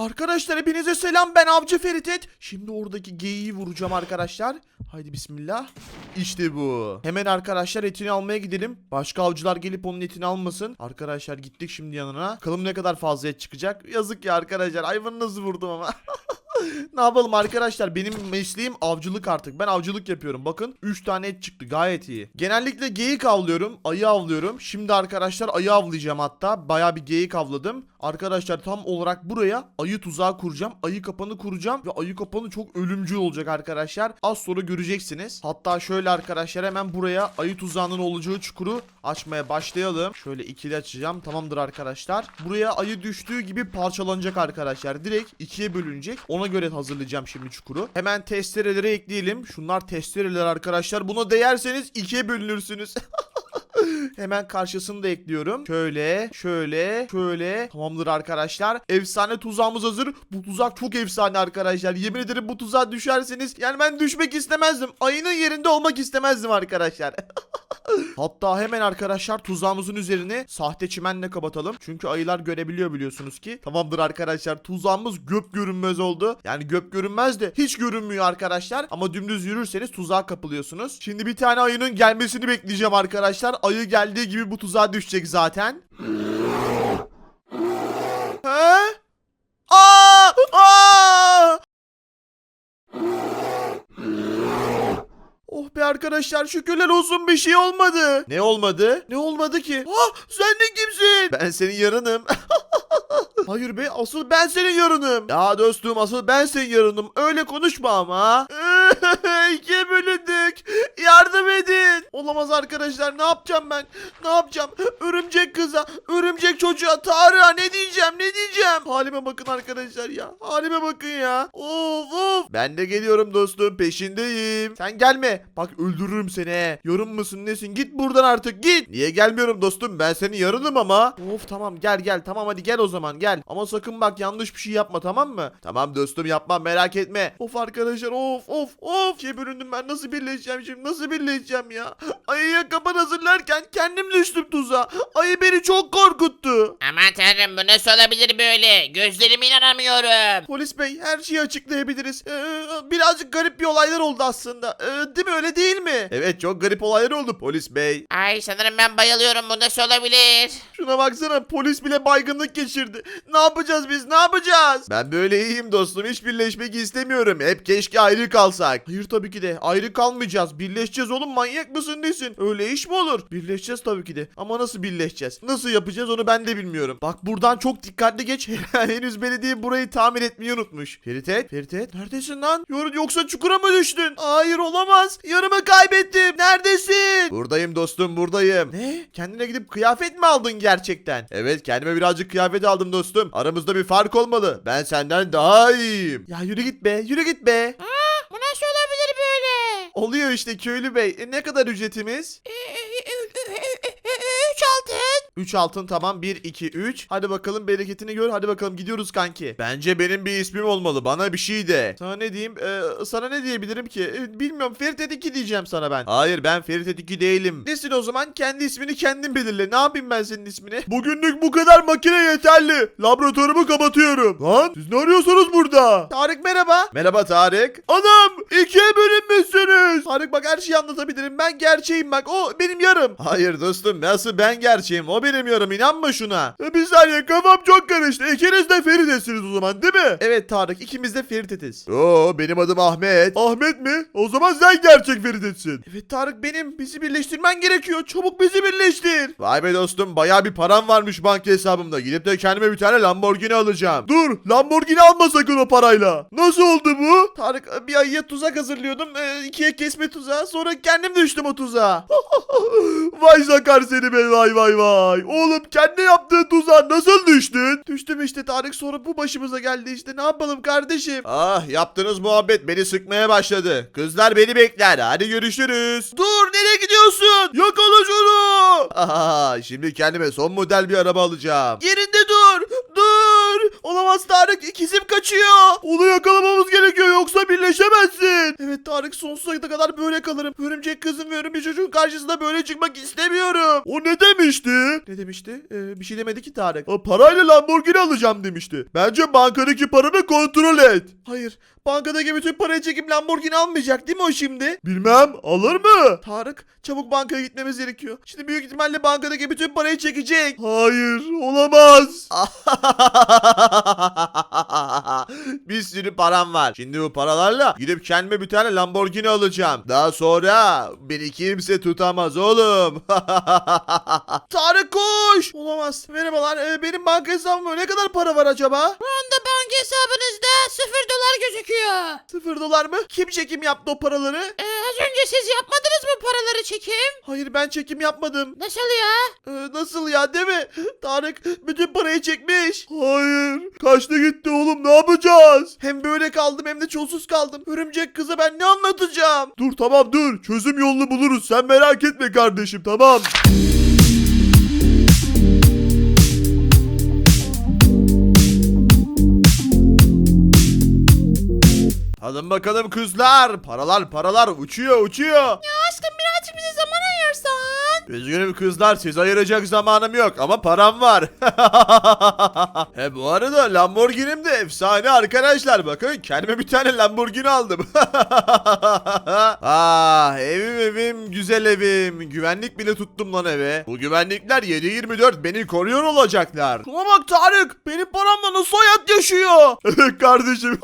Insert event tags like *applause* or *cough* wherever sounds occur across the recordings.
Arkadaşlar hepinize selam ben Avcı Feritet. Şimdi oradaki geyiği vuracağım arkadaşlar. Haydi bismillah. İşte bu. Hemen arkadaşlar etini almaya gidelim. Başka avcılar gelip onun etini almasın. Arkadaşlar gittik şimdi yanına. Bakalım ne kadar fazla et çıkacak. Yazık ya arkadaşlar hayvanı nasıl vurdum ama. *laughs* ne yapalım arkadaşlar benim mesleğim avcılık artık. Ben avcılık yapıyorum. Bakın 3 tane et çıktı gayet iyi. Genellikle geyik avlıyorum. Ayı avlıyorum. Şimdi arkadaşlar ayı avlayacağım hatta. Baya bir geyik avladım. Arkadaşlar tam olarak buraya ayı tuzağı kuracağım. Ayı kapanı kuracağım. Ve ayı kapanı çok ölümcül olacak arkadaşlar. Az sonra göreceksiniz. Hatta şöyle arkadaşlar hemen buraya ayı tuzağının olacağı çukuru açmaya başlayalım. Şöyle ikili açacağım. Tamamdır arkadaşlar. Buraya ayı düştüğü gibi parçalanacak arkadaşlar. Direkt ikiye bölünecek. Ona göre hazırlayacağım şimdi çukuru. Hemen testereleri ekleyelim. Şunlar testereler arkadaşlar. Buna değerseniz ikiye bölünürsünüz. *laughs* Hemen karşısını da ekliyorum. Şöyle, şöyle, şöyle. Tamamdır arkadaşlar. Efsane tuzağımız hazır. Bu tuzak çok efsane arkadaşlar. Yemin ederim bu tuzağa düşerseniz yani ben düşmek istemezdim. Ayının yerinde olmak istemezdim arkadaşlar. *laughs* Hatta hemen arkadaşlar tuzağımızın üzerine sahte çimenle kapatalım. Çünkü ayılar görebiliyor biliyorsunuz ki. Tamamdır arkadaşlar tuzağımız göp görünmez oldu. Yani göp görünmez de hiç görünmüyor arkadaşlar. Ama dümdüz yürürseniz tuzağa kapılıyorsunuz. Şimdi bir tane ayının gelmesini bekleyeceğim arkadaşlar. Ayı geldiği gibi bu tuzağa düşecek zaten. He? Aa! Aa! Oh be arkadaşlar şükürler olsun bir şey olmadı. Ne olmadı? Ne olmadı ki? Ah sen de kimsin? Ben senin yarınım. *laughs* Hayır be asıl ben senin yarınım. Ya dostum asıl ben senin yarınım. Öyle konuşma ama. *laughs* İkiye bölündük. Yardım edin. Olamaz arkadaşlar ne yapacağım ben? Ne yapacağım? Örümcek kıza, örümcek çocuğa, Tarık'a ne diyeceğim ne diyeceğim? Halime bakın arkadaşlar ya. Halime bakın ya. Of of. Ben de geliyorum dostum peşindeyim. Sen gelme. Bak öldürürüm seni. Yorum musun nesin? Git buradan artık git. Niye gelmiyorum dostum? Ben senin yarınım ama. Of tamam gel gel. Tamam hadi gel o zaman gel. Ama sakın bak yanlış bir şey yapma tamam mı? Tamam dostum yapmam merak etme. Of arkadaşlar of of of. Şey bölündüm ben nasıl birleşeceğim şimdi? Nasıl birleşeceğim ya? Ayıya kapan hazırlarken kendim düştüm tuzağa. Ayı beni çok korkuttu. Aman tanrım bu nasıl olabilir böyle? Gözlerime inanamıyorum. Polis bey her şeyi açıklayabiliriz. Ee, birazcık garip bir olaylar oldu aslında. Ee, değil mi öyle değil mi? Evet çok garip olaylar oldu polis bey. Ay sanırım ben bayılıyorum bu nasıl olabilir? Şuna baksana polis bile baygınlık geçirdi. Ne yapacağız biz ne yapacağız? Ben böyle iyiyim dostum hiç birleşmek istemiyorum. Hep keşke ayrı kalsak. Hayır tabii ki de ayrı kalmayacağız. Birleşeceğiz oğlum manyak mısın nesin? Öyle iş mi olur? Birleşeceğiz tabii ki de. Ama nasıl birleşeceğiz? Nasıl yapacağız onu ben de bilmiyorum. Bak buradan çok dikkatli geç. *laughs* Henüz belediye burayı tamir etmeyi unutmuş. Feritet, Feritet neredesin lan? Yor- Yoksa çukura mı düştün? Hayır olamaz. Yarımı kaybettim. Neredesin? Buradayım dostum buradayım. Ne? Kendine gidip kıyafet mi aldın gerçekten? Evet kendime birazcık kıyafet aldım dostum. Aramızda bir fark olmalı. Ben senden daha iyiyim. Ya yürü git be yürü git be. Bu nasıl olabilir böyle? Oluyor işte köylü bey. E, ne kadar ücretimiz? Altın. 3 altın tamam. 1 2 3 Hadi bakalım bereketini gör. Hadi bakalım gidiyoruz kanki. Bence benim bir ismim olmalı. Bana bir şey de. Sana ne diyeyim? Ee, sana ne diyebilirim ki? Ee, Bilmiyorum. Ferit 2 diyeceğim sana ben. Hayır ben Ferit 2 değilim. Nesin o zaman? Kendi ismini kendin belirle. Ne yapayım ben senin ismini? Bugünlük bu kadar makine yeterli. Laboratuvarımı kapatıyorum. Lan siz ne arıyorsunuz burada? Tarık merhaba. Merhaba Tarık. Anam ikiye bölünmüşsünüz. Tarık bak her şeyi anlatabilirim. Ben gerçeğim bak. O benim yarım. Hayır dostum nasıl ben gerçeğim? O benim yarım inanma şuna. E, Bir saniye kafam çok karıştı. İkiniz de Ferit'esiniz o zaman değil mi? Evet Tarık ikimiz de Ferit'etiz Oo benim adım Ahmet. Ahmet mi? O zaman sen gerçek Ferit'etsin Evet Tarık benim bizi birleştirmen gerekiyor. Çabuk bizi birleştir. Vay be dostum baya bir param varmış banka hesabımda. Gidip de kendime bir tane Lamborghini alacağım. Dur Lamborghini alma sakın o parayla. Nasıl oldu bu? Tarık bir ayıya tuzak hazırlıyordum. E, ikiye kesme tuzağı sonra kendim düştüm o tuzağa. *laughs* Vay sakar seni be vay vay vay. Oğlum kendi yaptığın tuzağa nasıl düştün? Düştüm işte Tarık sonra bu başımıza geldi işte ne yapalım kardeşim. Ah yaptığınız muhabbet beni sıkmaya başladı. Kızlar beni bekler hadi görüşürüz. Dur nereye gidiyorsun? Yakala şunu. Aha, şimdi kendime son model bir araba alacağım. Yerinde dur. Dur. Tarık ikizim kaçıyor. Onu yakalamamız gerekiyor yoksa birleşemezsin. Evet Tarık sonsuza kadar böyle kalırım. Örümcek kızım ve örümcek çocuğun karşısında böyle çıkmak istemiyorum. O ne demişti? Ne demişti? Ee, bir şey demedi ki Tarık. O parayla Lamborghini alacağım demişti. Bence bankadaki paranı kontrol et. Hayır. Bankadaki bütün parayı çekip Lamborghini almayacak değil mi o şimdi? Bilmem. Alır mı? Tarık çabuk bankaya gitmemiz gerekiyor. Şimdi büyük ihtimalle bankadaki bütün parayı çekecek. Hayır olamaz. *laughs* *laughs* bir sürü param var. Şimdi bu paralarla gidip kendime bir tane Lamborghini alacağım. Daha sonra beni kimse tutamaz oğlum. *laughs* Tarık koş. Olamaz. Merhabalar. Ee, benim banka hesabımda ne kadar para var acaba? Şu anda banka hesabınızda 0 dolar gözüküyor. Sıfır dolar mı? Kim çekim yaptı o paraları? Ee, az önce siz yapmadınız mı paraları çekim? Hayır ben çekim yapmadım. Nasıl ya? Ee, nasıl ya değil mi? Tarık bütün parayı çekmiş. Hayır. Kaçta gitti oğlum ne yapacağız? Hem böyle kaldım hem de çulsuz kaldım. Örümcek kıza ben ne anlatacağım? Dur tamam dur. Çözüm yolunu buluruz. Sen merak etme kardeşim tamam. Alın bakalım kızlar. Paralar paralar uçuyor uçuyor. Aşkım Üzgünüm kızlar siz ayıracak zamanım yok ama param var. He *laughs* bu arada Lamborghini'm de efsane arkadaşlar bakın kendime bir tane Lamborghini aldım. *laughs* ah evim evim güzel evim güvenlik bile tuttum lan eve. Bu güvenlikler 7-24 beni koruyor olacaklar. Şuna bak Tarık benim paramla nasıl hayat yaşıyor. *laughs* Kardeşim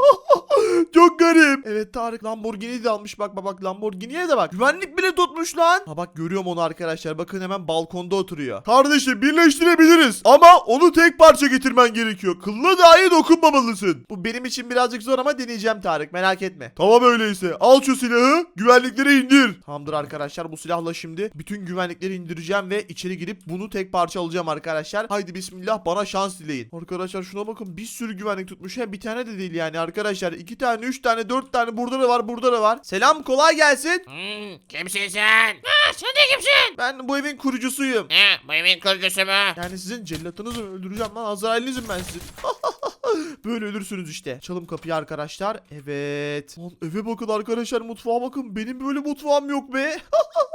çok garip. Evet Tarık Lamborghini de almış bak bak bak Lamborghini'ye de bak. Güvenlik bile tutmuş lan. Ha bak görüyorum onu arkadaşlar bakın hemen balkonda oturuyor. Kardeşim birleştirebiliriz ama onu tek parça getirmen gerekiyor. Kılına dahi dokunmamalısın. Bu benim için birazcık zor ama deneyeceğim Tarık merak etme. Tamam öyleyse al şu silahı güvenlikleri indir. Tamamdır arkadaşlar bu silahla şimdi bütün güvenlikleri indireceğim ve içeri girip bunu tek parça alacağım arkadaşlar. Haydi bismillah bana şans dileyin. Arkadaşlar şuna bakın bir sürü güvenlik tutmuş. Hem bir tane de değil yani arkadaşlar. iki tane, üç tane, dört tane burada da var burada da var. Selam kolay gelsin. Hmm, kimsin sen? Ha, sen de kimsin? Ben bu evin kurucusuyum. Ne? Bu evin kurucusu mu? Yani sizin cellatınızı öldüreceğim lan. Azrail'inizim ben sizin. *laughs* Böyle ölürsünüz işte. Çalım kapıyı arkadaşlar. Evet. Lan eve bakın arkadaşlar mutfağa bakın. Benim böyle mutfağım yok be. *laughs*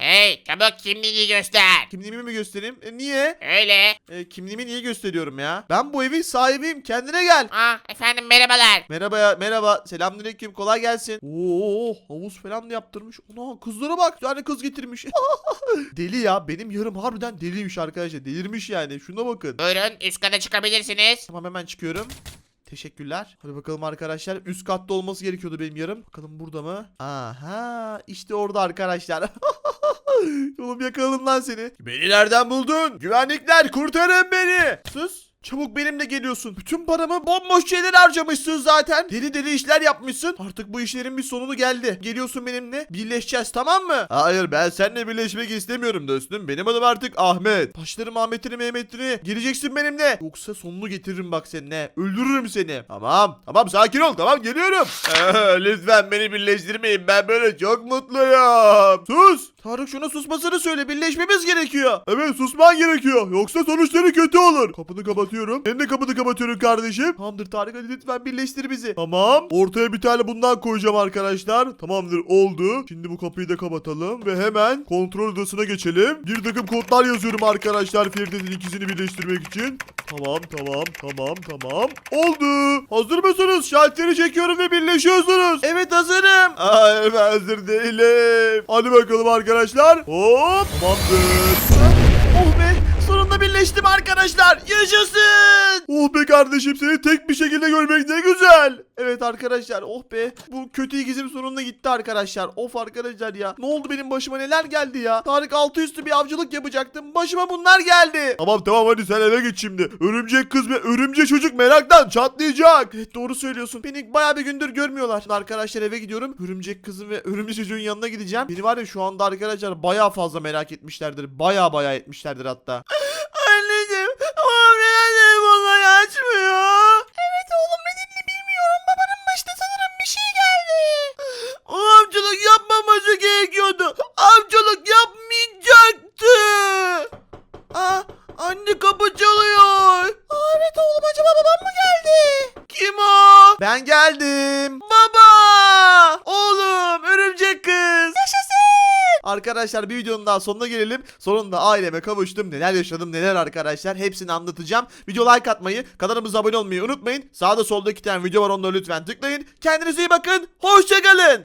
Hey çabuk kimliğini göster. Kimliğimi mi göstereyim? E, niye? Öyle. E, kimliğimi niye gösteriyorum ya? Ben bu evin sahibiyim. Kendine gel. Ah efendim merhabalar. Merhaba ya, merhaba. Selamünaleyküm. Kolay gelsin. Oo, havuz falan da yaptırmış. Ona kızlara bak. Yani kız getirmiş. *laughs* deli ya. Benim yarım harbiden deliymiş arkadaşlar. Delirmiş yani. Şuna bakın. Buyurun üst kata çıkabilirsiniz. Tamam hemen çıkıyorum. Teşekkürler. Hadi bakalım arkadaşlar. Üst katta olması gerekiyordu benim yarım. Bakalım burada mı? Aha işte orada arkadaşlar. *laughs* Oğlum yakalım lan seni. Beni nereden buldun? Güvenlikler kurtarın beni. Sus. Çabuk benimle geliyorsun. Bütün paramı bomboş şeyler harcamışsın zaten. Deli deli işler yapmışsın. Artık bu işlerin bir sonunu geldi. Geliyorsun benimle. Birleşeceğiz tamam mı? Hayır ben seninle birleşmek istemiyorum dostum. Benim adım artık Ahmet. Başlarım Ahmet'ini Mehmet'ini. Geleceksin benimle. Yoksa sonunu getiririm bak seninle. Öldürürüm seni. Tamam. Tamam sakin ol. Tamam geliyorum. *laughs* Lütfen beni birleştirmeyin. Ben böyle çok mutluyum. Sus. Tarık şuna susmasını söyle. Birleşmemiz gerekiyor. Evet susman gerekiyor. Yoksa sonuçları kötü olur. Kapını kapatıyorum. Senin de kapını kapatıyorum kardeşim. Tamamdır Tarık hadi lütfen birleştir bizi. Tamam. Ortaya bir tane bundan koyacağım arkadaşlar. Tamamdır oldu. Şimdi bu kapıyı da kapatalım. Ve hemen kontrol odasına geçelim. Bir takım kodlar yazıyorum arkadaşlar. Feridet'in ikisini birleştirmek için. Tamam tamam tamam tamam. Oldu. Hazır mısınız? Şalteri çekiyorum ve birleşiyorsunuz. Evet hazırım. Hayır ben hazır değilim. Hadi bakalım arkadaşlar. Hop. Tamamdır. Sonunda birleştim arkadaşlar. Yaşasın. Oh be kardeşim seni tek bir şekilde görmek ne güzel. Evet arkadaşlar oh be. Bu kötü ikizim sonunda gitti arkadaşlar. Of arkadaşlar ya. Ne oldu benim başıma neler geldi ya. Tarık altı üstü bir avcılık yapacaktım. Başıma bunlar geldi. Tamam tamam hadi sen eve git şimdi. Örümcek kız ve örümcek çocuk meraktan çatlayacak. Evet doğru söylüyorsun. Beni bayağı bir gündür görmüyorlar. Arkadaşlar eve gidiyorum. Örümcek kızın ve örümcek çocuğun yanına gideceğim. Beni var ya şu anda arkadaşlar bayağı fazla merak etmişlerdir. Bayağı bayağı etmişlerdir hatta. Anneciğim. Oğlum neden telefonları açmıyor? Evet oğlum nedenini bilmiyorum. Babanın başına sanırım bir şey geldi. Avcılık yapmaması gerekiyordu. Avcılık yapmayacaktı. Aa, anne kapı çalıyor. Aa, evet oğlum acaba babam mı Ben geldim. Baba! Oğlum örümcek kız. Yaşasın. Arkadaşlar bir videonun daha sonuna gelelim. Sonunda aileme kavuştum. Neler yaşadım neler arkadaşlar. Hepsini anlatacağım. Video like atmayı, kanalımıza abone olmayı unutmayın. Sağda solda iki tane video var onları lütfen tıklayın. Kendinize iyi bakın. Hoşçakalın.